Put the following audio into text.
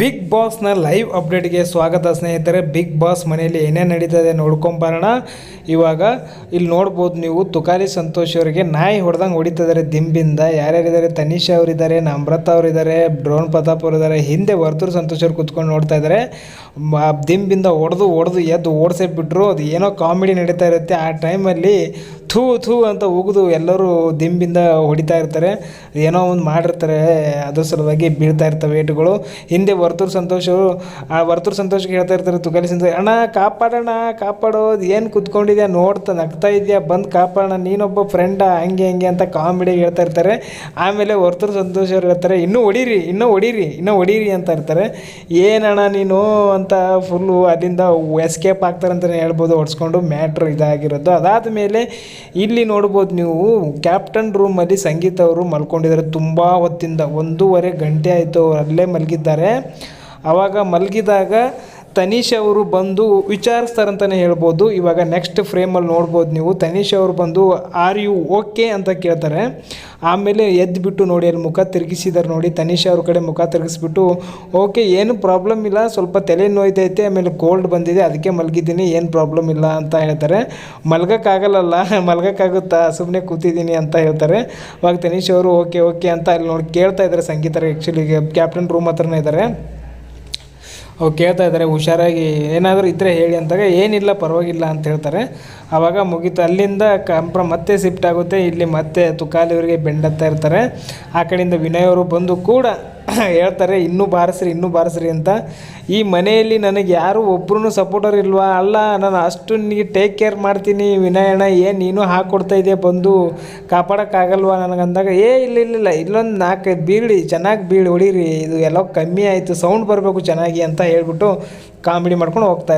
Big ಬಾಸ್ನ live ಅಪ್ಡೇಟ್ಗೆ ಸ್ವಾಗತ ಸ್ನೇಹಿತರೆ, big boss ಮನೆಯಲ್ಲಿ ಏನೇನು ನಡೀತದೆ ನೋಡ್ಕೊಂಬರೋಣ ಇವಾಗ ಇಲ್ಲಿ ನೋಡ್ಬೋದು ನೀವು ತುಕಾಲಿ ಸಂತೋಷ್ ಅವರಿಗೆ ನಾಯಿ ಹೊಡೆದಂಗೆ ಹೊಡಿತಿದ್ದಾರೆ ದಿಂಬಿಂದ. ಯಾರ್ಯಾರಿದ್ದಾರೆ? ತನಿಷ್ ಅವರಿದ್ದಾರೆ, ನಮ್ರತ ಅವರಿದ್ದಾರೆ, ಡ್ರೋನ್ ಪ್ರತಾಪ್ ಅವರಿದ್ದಾರೆ. ಹಿಂದೆ ವರ್ತೂರು ಸಂತೋಷ್ ಅವರು ಕುತ್ಕೊಂಡು ನೋಡ್ತಾ ಇದ್ದಾರೆ ದಿಂಬಿಂದ ಹೊಡೆದು ಹೊಡೆದು ಎದ್ದು ಓಡಿಸೇ ಬಿಟ್ಟರು ಅದು ಏನೋ ಕಾಮಿಡಿ ನಡೀತಾ ಇರುತ್ತೆ. ಆ ಟೈಮಲ್ಲಿ ಥೂ ಥೂ ಅಂತ ಉಗಿದು ಎಲ್ಲರೂ ದಿಂಬಿಂದ ಹೊಡಿತಾ ಇರ್ತಾರೆ. ಏನೋ ಒಂದು ಮಾಡಿರ್ತಾರೆ, ಅದ್ರ ಸಲುವಾಗಿ ಬೀಳ್ತಾ ಇರ್ತವೆ ಏಟುಗಳು. ಹಿಂದೆ ವರ್ತೂರು ಸಂತೋಷ್ ಅವರು, ಆ ವರ್ತೂರು ಸಂತೋಷ್ಗೆ ಹೇಳ್ತಾ ಇರ್ತಾರೆ ತುಕಾಲಿ ಸಂತೋಷ್ ಅಣ್ಣ ಕಾಪಾಡೋಣ ಕಾಪಾಡೋದು, ಏನು ಕುತ್ಕೊಂಡಿದ್ಯಾ? ನೋಡ್ತಾ, ನಗ್ತಾ ಇದೆಯಾ? ಬಂದು ಕಾಪಾಡೋಣ ನೀನೊಬ್ಬ ಫ್ರೆಂಡ ಹಂಗೆ ಹಂಗೆ ಅಂತ ಕಾಮಿಡಿ ಹೇಳ್ತಾ ಇರ್ತಾರೆ. ಆಮೇಲೆ ವರ್ತೂರು ಸಂತೋಷ್ ಅವ್ರು ಹೇಳ್ತಾರೆ, ಇನ್ನೂ ಹೊಡೀರಿ ಇನ್ನೂ ಹೊಡೀರಿ ಇನ್ನೂ ಹೊಡೀರಿ ಅಂತ ಇರ್ತಾರೆ. ಏನಣ್ಣ ನೀನು? ಅಂತ ಫುಲ್ಲು ಅಲ್ಲಿಂದ ಎಸ್ಕೇಪ್ ಆಗ್ತಾರೆ ಅಂತಲೇ ಹೇಳ್ಬೋದು, ಹೊಡ್ಸ್ಕೊಂಡು ಮ್ಯಾಟ್ರ್ ಇದಾಗಿರೋದು. ಅದಾದ ಮೇಲೆ ಇಲ್ಲಿ ನೋಡ್ಬೋದು ನೀವು ಕ್ಯಾಪ್ಟನ್ ರೂಮಲ್ಲಿ ಸಂಗೀತ ಅವರು ಮಲ್ಕೊಂಡಿದ್ದಾರೆ. ತುಂಬ ಹೊತ್ತಿಂದ ಒಂದೂವರೆ ಗಂಟೆ ಆಯಿತು ಅವರಲ್ಲೇ ಮಲಗಿದ್ದಾರೆ. ಆವಾಗ ಮಲಗಿದಾಗ ತನೀಶ್ ಅವರು ಬಂದು ವಿಚಾರಿಸ್ತಾರೆ ಅಂತಲೇ ಹೇಳ್ಬೋದು. ಇವಾಗ ನೆಕ್ಸ್ಟ್ ಫ್ರೇಮಲ್ಲಿ ನೋಡ್ಬೋದು ನೀವು. ತನೀಶ್ ಅವರು ಬಂದು ಆರ್ ಯು ಓಕೆ ಅಂತ ಕೇಳ್ತಾರೆ. ಆಮೇಲೆ ಎದ್ದುಬಿಟ್ಟು ನೋಡಿ ಅಲ್ಲಿ ಮುಖ ತಿರುಗಿಸಿದಾರೆ ನೋಡಿ. ತನೀಶ್ ಅವ್ರ ಕಡೆ ಮುಖ ತಿರುಗಿಸ್ಬಿಟ್ಟು ಓಕೆ ಏನು ಪ್ರಾಬ್ಲಮ್ ಇಲ್ಲ. ಸ್ವಲ್ಪ ತಲೆ ನೋಯ್ತೈತೆ. ಆಮೇಲೆ ಕೋಲ್ಡ್ ಬಂದಿದೆ. ಅದಕ್ಕೆ ಮಲಗಿದ್ದೀನಿ. ಏನು ಪ್ರಾಬ್ಲಮ್ ಇಲ್ಲ? ಅಂತ ಹೇಳ್ತಾರೆ. ಮಲ್ಗೋಕ್ಕಾಗಲ್ಲ ಮಲ್ಗೋಕ್ಕಾಗುತ್ತಾ? ಸುಮ್ಮನೆ ಕೂತಿದ್ದೀನಿ ಅಂತ ಹೇಳ್ತಾರೆ. ಅವಾಗ ತನೀಶ್ ಅವರು ಓಕೆ ಓಕೆ ಅಂತ ಅಲ್ಲಿ ನೋಡಿ ಕೇಳ್ತಾ ಇದ್ದಾರೆ ಸಂಗೀತರ. ಆ್ಯಕ್ಚುಲಿ ಕ್ಯಾಪ್ಟನ್ ರೂಮ್ ಹತ್ರನೇ ಇದ್ದಾರೆ. ಅವ್ರು ಕೇಳ್ತಾ ಇದ್ದಾರೆ, ಹುಷಾರಾಗಿ ಏನಾದರೂ ಇದ್ದರೆ ಹೇಳಿ ಅಂತಾಗ ಏನಿಲ್ಲ, ಪರವಾಗಿಲ್ಲ ಅಂತ ಹೇಳ್ತಾರೆ. ಆವಾಗ ಮುಗೀತು. ಅಲ್ಲಿಂದ ಕಂಪ್ರ ಮತ್ತೆ ಶಿಫ್ಟ್ ಆಗುತ್ತೆ. ಇಲ್ಲಿ ಮತ್ತೆ ತುಕಾಲಿಯವರಿಗೆ ಬೆಂಡತ್ತಾ ಇರ್ತಾರೆ. ಆ ಕಡೆಯಿಂದ ವಿನಯ್ ಅವರು ಬಂದು ಕೂಡ ಹೇಳ್ತಾರೆ, ಇನ್ನೂ ಬಾರಿಸ್ರಿ ಇನ್ನೂ ಬಾರಿಸ್ರಿ ಅಂತ. ಈ ಮನೆಯಲ್ಲಿ ನನಗೆ ಯಾರು ಒಬ್ರು ಸಪೋರ್ಟರ್ ಇಲ್ವಾ? ಅಲ್ಲ, ನಾನು ಅಷ್ಟು ನಿನಗೆ ಟೇಕ್ ಕೇರ್ ಮಾಡ್ತೀನಿ. ವಿನಯಣ್ಣ ಏನು ನೀನು ಹಾಕ್ಕೊಡ್ತಾ ಇದೆಯಾ ಬಂದು? ಕಾಪಾಡೋಕ್ಕಾಗಲ್ವಾ ನನಗಂದಾಗ? ಏ, ಇಲ್ಲ ಇಲ್ಲ ಇಲ್ಲ, ಇಲ್ಲೊಂದು ನಾಲ್ಕೈದು ಬೀಳಿ ಚೆನ್ನಾಗಿ ಬೀಳಿ, ಹೊಡೀರಿ. ಇದು ಎಲ್ಲ ಕಮ್ಮಿ ಆಯಿತು, ಸೌಂಡ್ ಬರಬೇಕು ಚೆನ್ನಾಗಿ ಅಂತ ಹೇಳ್ಬಿಟ್ಟು ಕಾಮಿಡಿ ಮಾಡ್ಕೊಂಡು ಹೋಗ್ತಾ